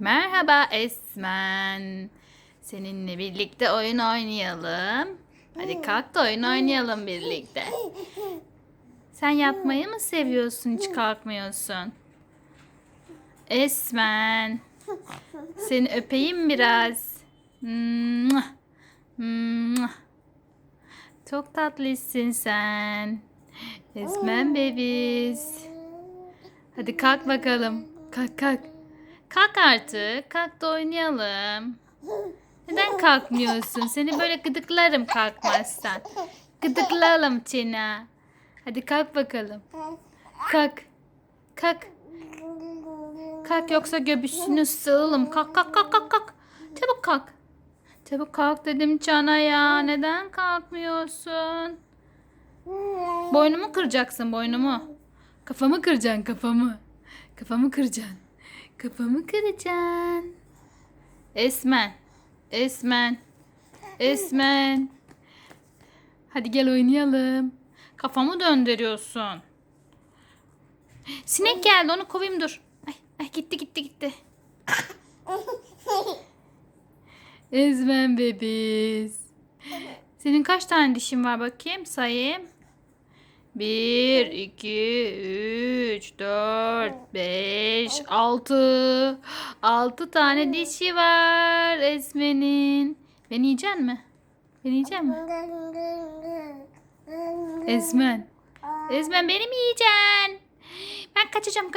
Merhaba Esmen. Seninle birlikte oyun oynayalım. Hadi kalk da oyun oynayalım birlikte. Sen yatmayı mı seviyorsun hiç kalkmıyorsun? Esmen. Seni öpeyim biraz. Çok tatlısın sen. Esmen bebiz. Hadi kalk bakalım. Kalk kalk. Kalk artık. Kalk da oynayalım. Neden kalkmıyorsun? Seni böyle gıdıklarım kalkmazsan. Gıdıklayalım Tina. Hadi kalk bakalım. Kalk. Kalk. Kalk yoksa göbüşünü sığalım. Kalk kalk kalk kalk kalk. Çabuk kalk. Çabuk kalk dedim Cana ya. Neden kalkmıyorsun? Boynumu kıracaksın boynumu. Kafamı kıracaksın kafamı. Kafamı kıracaksın. Kafamı kıracaksın. Esmen. Esmen. Esmen. Hadi gel oynayalım. Kafamı döndürüyorsun. Sinek geldi onu kovayım dur. Ay, ay gitti gitti gitti. Ezmen bebiz. Senin kaç tane dişin var bakayım sayayım. 1, 2, 3, 4, 5, 6. 6 tane dişi var Esmen'in. Beni yiyecek mi? Beni yiyecek mi? Esmen. Esmen beni mi yiyeceksin? Ben kaçacağım